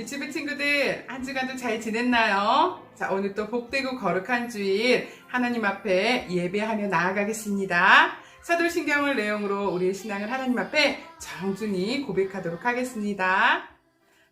유튜브 친구들 한 주간도 잘 지냈나요? 자 오늘 또 복되고 거룩한 주일 하나님 앞에 예배하며 나아가겠습니다. 사도신경을 내용으로 우리의 신앙을 하나님 앞에 정중히 고백하도록 하겠습니다.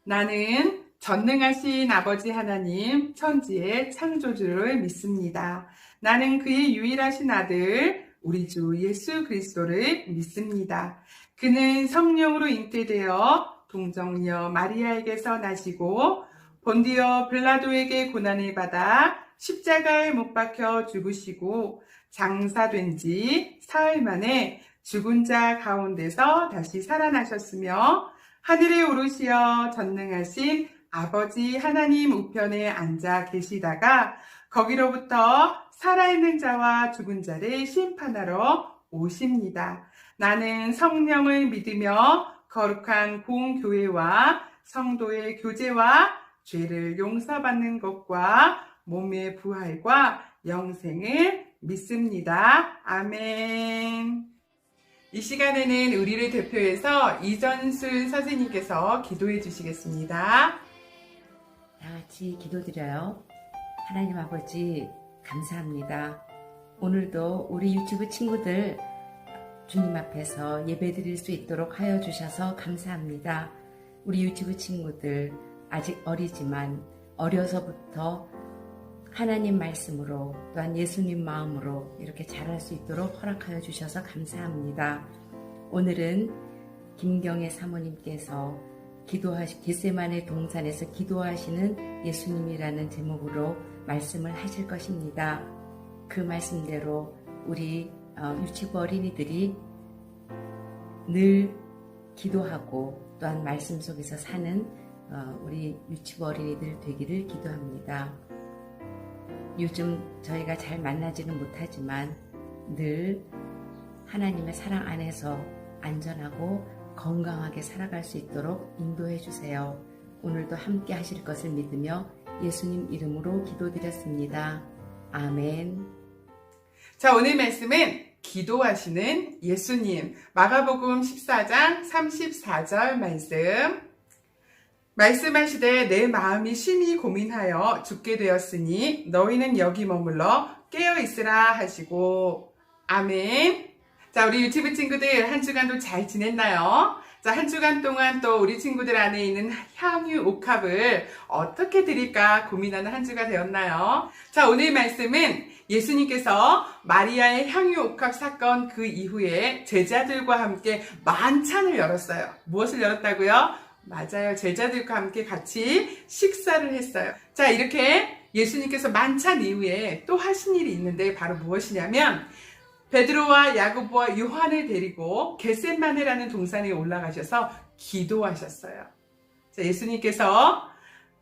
나는 전능하신 아버지 하나님 천지의 창조주를 믿습니다. 나는 그의 유일하신 아들 우리 주 예수 그리스도를 믿습니다. 그는 성령으로 잉태되어 동정녀 마리아에게서 나시고 본디어 빌라도에게 고난을 받아 십자가에 못 박혀 죽으시고 장사된 지 사흘 만에 죽은 자 가운데서 다시 살아나셨으며 하늘에 오르시어 전능하신 아버지 하나님 우편에 앉아 계시다가 거기로부터 살아있는 자와 죽은 자를 심판하러 오십니다. 나는 성령을 믿으며 거룩한 공교회와 성도의 교제와 죄를 용서받는 것과 몸의 부활과 영생을 믿습니다. 아멘. 이 시간에는 우리를 대표해서 이전술 선생님께서 기도해 주시겠습니다. 다 같이 기도드려요. 하나님 아버지, 감사합니다. 오늘도 우리 유튜브 친구들 주님 앞에서 예배 드릴 수 있도록 하여 주셔서 감사합니다. 우리 유튜브 친구들 아직 어리지만 어려서부터 하나님 말씀으로 또한 예수님 마음으로 이렇게 자랄 수 있도록 허락하여 주셔서 감사합니다. 오늘은 김경애 사모님께서 기도하시 겟세만의 동산에서 기도하시는 예수님이라는 제목으로 말씀을 하실 것입니다. 그 말씀대로 우리 어, 유치부 어린이들이 늘 기도하고 또한 말씀 속에서 사는 어, 우리 유치부 어린이들 되기를 기도합니다. 요즘 저희가 잘 만나지는 못하지만 늘 하나님의 사랑 안에서 안전하고 건강하게 살아갈 수 있도록 인도해 주세요. 오늘도 함께 하실 것을 믿으며 예수님 이름으로 기도드렸습니다. 아멘. 자, 오늘 말씀은 기도하시는 예수님. 마가복음 14장 34절 말씀. 말씀하시되 내 마음이 심히 고민하여 죽게 되었으니 너희는 여기 머물러 깨어 있으라 하시고 아멘. 자, 우리 유튜브 친구들 한 주간도 잘 지냈나요? 자, 한 주간 동안 또 우리 친구들 안에 있는 향유 옥합을 어떻게 드릴까 고민하는 한 주가 되었나요? 자, 오늘 말씀은 예수님께서 마리아의 향유 옥합 사건 그 이후에 제자들과 함께 만찬을 열었어요. 무엇을 열었다고요? 맞아요. 제자들과 함께 같이 식사를 했어요. 자, 이렇게 예수님께서 만찬 이후에 또 하신 일이 있는데 바로 무엇이냐면 베드로와 야고보와 요한을 데리고 겟셋마네라는 동산에 올라가셔서 기도하셨어요. 자, 예수님께서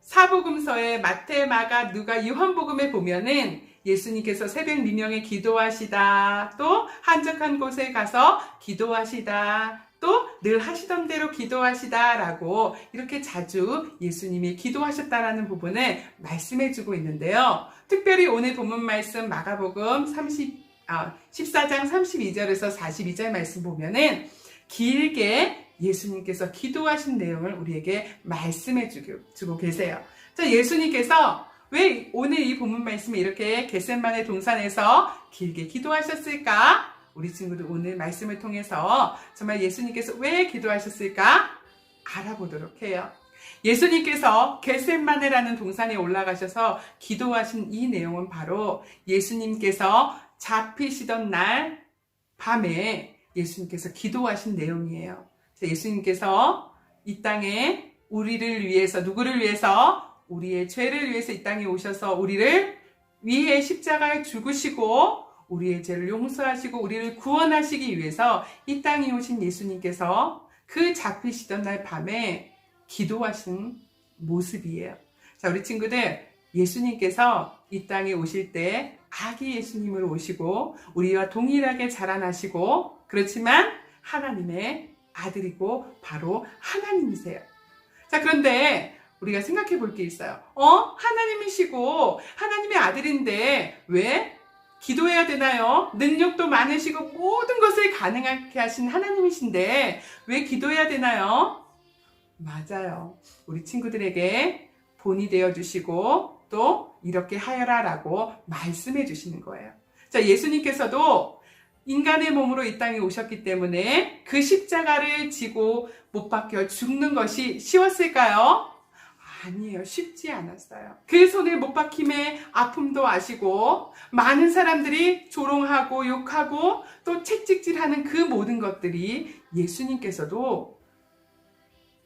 사복음서에 마태, 마가, 누가, 요한복음에 보면은 예수님께서 새벽 미명에 기도하시다. 또 한적한 곳에 가서 기도하시다. 또 늘 하시던 대로 기도하시다라고 이렇게 자주 예수님이 기도하셨다라는 부분을 말씀해 주고 있는데요. 특별히 오늘 본문 말씀 마가복음 30 아, 14장 32절에서 42절 말씀 보면은 길게 예수님께서 기도하신 내용을 우리에게 말씀해 주고, 계세요. 자, 예수님께서 왜 오늘 이 본문 말씀에 이렇게 겟셋만의 동산에서 길게 기도하셨을까? 우리 친구들 오늘 말씀을 통해서 정말 예수님께서 왜 기도하셨을까? 알아보도록 해요. 예수님께서 겟셋마네라는 동산에 올라가셔서 기도하신 이 내용은 바로 예수님께서 잡히시던 날 밤에 예수님께서 기도하신 내용이에요. 예수님께서 이 땅에 우리를 위해서 누구를 위해서 우리의 죄를 위해서 이 땅에 오셔서 우리를 위해 십자가에 죽으시고 우리의 죄를 용서하시고 우리를 구원하시기 위해서 이 땅에 오신 예수님께서 그 잡히시던 날 밤에 기도하신 모습이에요. 자, 우리 친구들, 예수님께서 이 땅에 오실 때 아기 예수님으로 오시고 우리와 동일하게 자라나시고 그렇지만 하나님의 아들이고 바로 하나님이세요. 자, 그런데 우리가 생각해 볼 게 있어요. 어? 하나님이시고 하나님의 아들인데 왜 기도해야 되나요? 능력도 많으시고 모든 것을 가능하게 하신 하나님이신데 왜 기도해야 되나요? 맞아요. 우리 친구들에게 본이 되어 주시고 또 이렇게 하여라라고 말씀해 주시는 거예요. 자, 예수님께서도 인간의 몸으로 이 땅에 오셨기 때문에 그 십자가를 지고 못 박혀 죽는 것이 쉬웠을까요? 아니에요. 쉽지 않았어요. 그 손에 못 박힘의 아픔도 아시고 많은 사람들이 조롱하고 욕하고 또 채찍질하는 그 모든 것들이 예수님께서도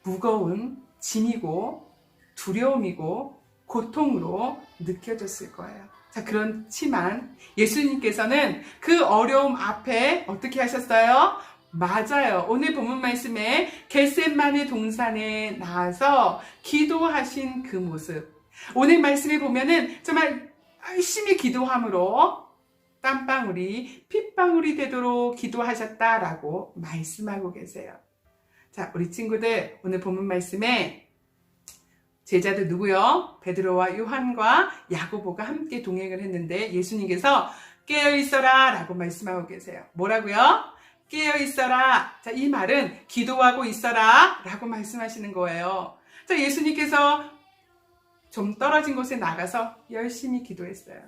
무거운 짐이고 두려움이고 고통으로 느껴졌을 거예요. 자, 그렇지만 예수님께서는 그 어려움 앞에 어떻게 하셨어요? 맞아요. 오늘 본문 말씀에 겟셋만의 동산에 나와서 기도하신 그 모습. 오늘 말씀에 보면은 정말 열심히 기도함으로 땀방울이 핏방울이 되도록 기도하셨다라고 말씀하고 계세요. 자, 우리 친구들 오늘 본문 말씀에 제자들 누구요? 베드로와 요한과 야고보가 함께 동행을 했는데 예수님께서 깨어 있어라 라고 말씀하고 계세요. 뭐라고요? 깨어 있어라. 자, 이 말은 기도하고 있어라 라고 말씀하시는 거예요. 자, 예수님께서 좀 떨어진 곳에 나가서 열심히 기도했어요.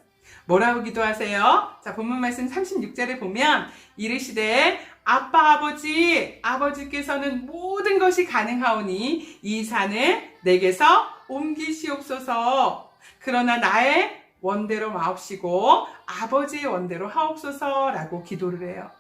뭐라고 기도하세요? 자, 본문 말씀 36절에 보면 이르시되 아빠 아버지 아버지께서는 모든 것이 가능하오니 이 산을 내게서 옮기시옵소서. 그러나 나의 원대로 마옵시고 아버지의 원대로 하옵소서라고 기도를 해요.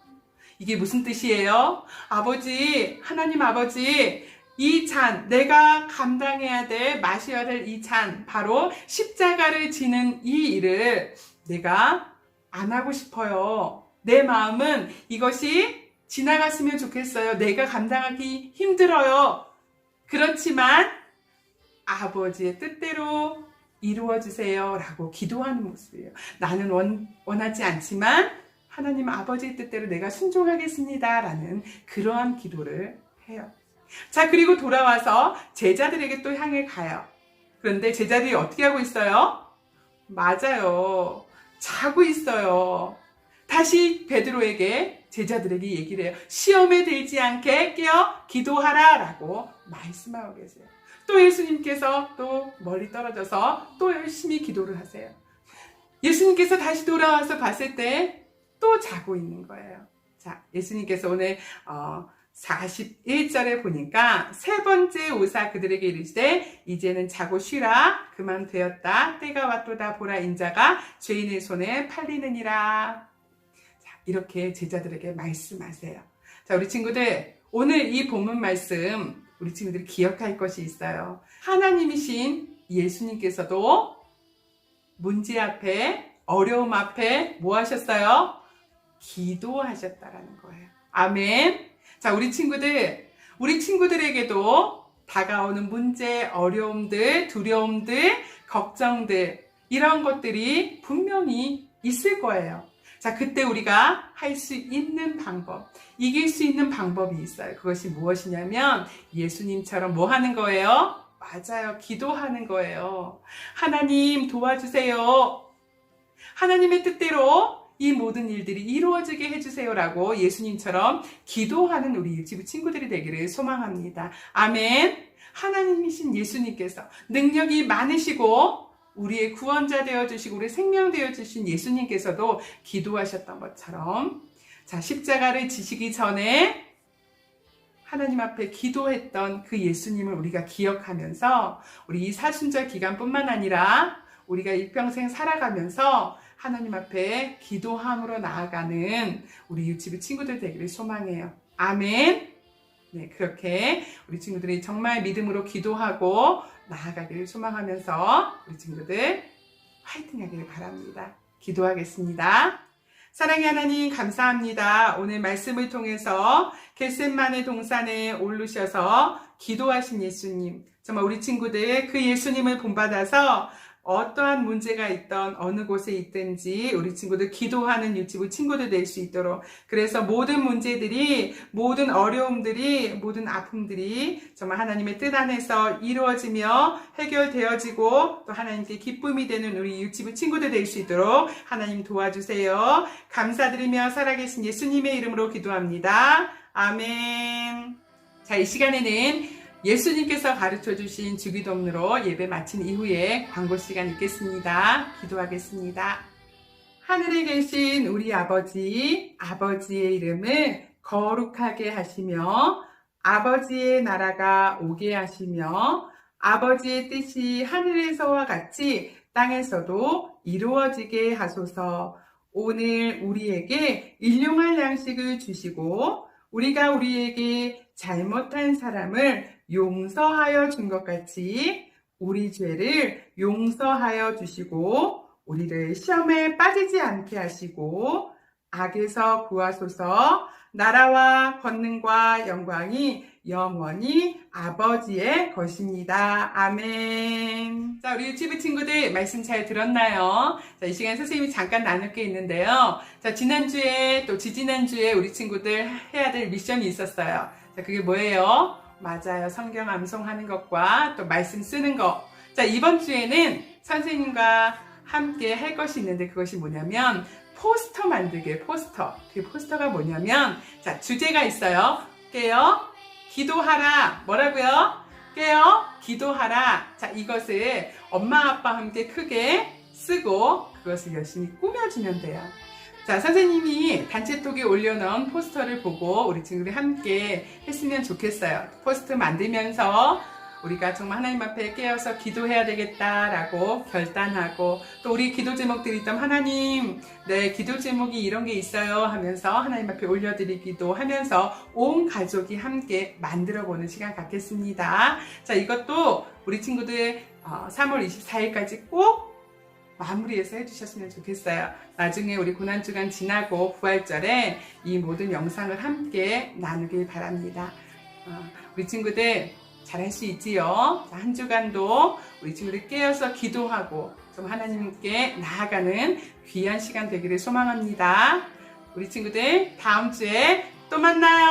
이게 무슨 뜻이에요? 아버지, 하나님 아버지, 이 잔, 내가 감당해야 될, 마셔야 될 이 잔, 바로 십자가를 지는 이 일을 내가 안 하고 싶어요. 내 마음은 이것이 지나갔으면 좋겠어요. 내가 감당하기 힘들어요. 그렇지만 아버지의 뜻대로 이루어 주세요. 라고 기도하는 모습이에요. 나는 원, 원하지 않지만 하나님 아버지의 뜻대로 내가 순종하겠습니다. 라는 그러한 기도를 해요. 자, 그리고 돌아와서 제자들에게 또 향해 가요. 그런데 제자들이 어떻게 하고 있어요? 맞아요. 자고 있어요. 다시 베드로에게 제자들에게 얘기를 해요. 시험에 들지 않게 깨어 기도하라 라고 말씀하고 계세요. 또 예수님께서 또 멀리 떨어져서 또 열심히 기도를 하세요. 예수님께서 다시 돌아와서 봤을 때 또 자고 있는 거예요. 자, 예수님께서 오늘 어, 41절에 보니까 세 번째 오사 그들에게 이르시되 이제는 자고 쉬라 그만 되었다 때가 왔도다 보라 인자가 죄인의 손에 팔리느니라 자, 이렇게 제자들에게 말씀하세요. 자, 우리 친구들 오늘 이 본문 말씀 우리 친구들이 기억할 것이 있어요. 하나님이신 예수님께서도 문제 앞에 어려움 앞에 뭐 하셨어요? 기도하셨다라는 거예요. 아멘. 자, 우리 친구들, 우리 친구들에게도 다가오는 문제, 어려움들, 두려움들, 걱정들, 이런 것들이 분명히 있을 거예요. 자, 그때 우리가 할 수 있는 방법, 이길 수 있는 방법이 있어요. 그것이 무엇이냐면 예수님처럼 뭐 하는 거예요? 맞아요. 기도하는 거예요. 하나님 도와주세요. 하나님의 뜻대로 이 모든 일들이 이루어지게 해주세요라고 예수님처럼 기도하는 우리 유치부 친구들이 되기를 소망합니다. 아멘. 하나님이신 예수님께서 능력이 많으시고 우리의 구원자 되어 주시고 우리 생명 되어 주신 예수님께서도 기도하셨던 것처럼 자 십자가를 지시기 전에 하나님 앞에 기도했던 그 예수님을 우리가 기억하면서 우리 이 사순절 기간뿐만 아니라 우리가 일평생 살아가면서 하나님 앞에 기도함으로 나아가는 우리 유치부 친구들 되기를 소망해요. 아멘. 네, 그렇게 우리 친구들이 정말 믿음으로 기도하고 나아가기를 소망하면서 우리 친구들 화이팅 하기를 바랍니다. 기도하겠습니다. 사랑의 하나님 감사합니다. 오늘 말씀을 통해서 겟셋만의 동산에 오르셔서 기도하신 예수님. 정말 우리 친구들 그 예수님을 본받아서 어떠한 문제가 있던 어느 곳에 있든지 우리 친구들 기도하는 유치부 친구들 될 수 있도록 그래서 모든 문제들이 모든 어려움들이 모든 아픔들이 정말 하나님의 뜻 안에서 이루어지며 해결되어지고 또 하나님께 기쁨이 되는 우리 유치부 친구들 될 수 있도록 하나님 도와주세요. 감사드리며 살아계신 예수님의 이름으로 기도합니다. 아멘. 자, 이 시간에는 예수님께서 가르쳐 주신 주기도문으로 예배 마친 이후에 광고 시간 있겠습니다. 기도하겠습니다. 하늘에 계신 우리 아버지, 아버지의 이름을 거룩하게 하시며 아버지의 나라가 오게 하시며 아버지의 뜻이 하늘에서와 같이 땅에서도 이루어지게 하소서. 오늘 우리에게 일용할 양식을 주시고 우리가 우리에게 잘못한 사람을 용서하여 준 것 같이 우리 죄를 용서하여 주시고 우리를 시험에 빠지지 않게 하시고 악에서 구하소서 나라와 권능과 영광이 영원히 아버지의 것입니다. 아멘. 자, 우리 유튜브 친구들 말씀 잘 들었나요? 자, 이 시간 선생님이 잠깐 나눌 게 있는데요. 자, 지난주에 또 지지난주에 우리 친구들 해야 될 미션이 있었어요. 자, 그게 뭐예요? 맞아요. 성경 암송하는 것과 또 말씀 쓰는 것. 자, 이번 주에는 선생님과 함께 할 것이 있는데 그것이 뭐냐면 포스터 만들기 포스터. 그 포스터가 뭐냐면 자, 주제가 있어요. 깨요. 기도하라. 뭐라고요? 깨요. 기도하라. 자, 이것을 엄마 아빠 함께 크게 쓰고 그것을 열심히 꾸며주면 돼요. 자, 선생님이 단체톡에 올려놓은 포스터를 보고 우리 친구들이 함께 했으면 좋겠어요. 포스터 만들면서 우리가 정말 하나님 앞에 깨어서 기도해야 되겠다라고 결단하고 또 우리 기도 제목들이 있다면 하나님 내 기도 제목이 이런 게 있어요 하면서 하나님 앞에 올려드리기도 하면서 온 가족이 함께 만들어 보는 시간 갖겠습니다. 자 이것도 우리 친구들 어, 3월 24일까지 꼭 마무리해서 해주셨으면 좋겠어요. 나중에 우리 고난주간 지나고 부활절에 이 모든 영상을 함께 나누길 바랍니다. 어, 우리 친구들 잘할 수 있지요. 자, 한 주간도 우리 친구들 깨어서 기도하고 좀 하나님께 나아가는 귀한 시간 되기를 소망합니다. 우리 친구들 다음 주에 또 만나요.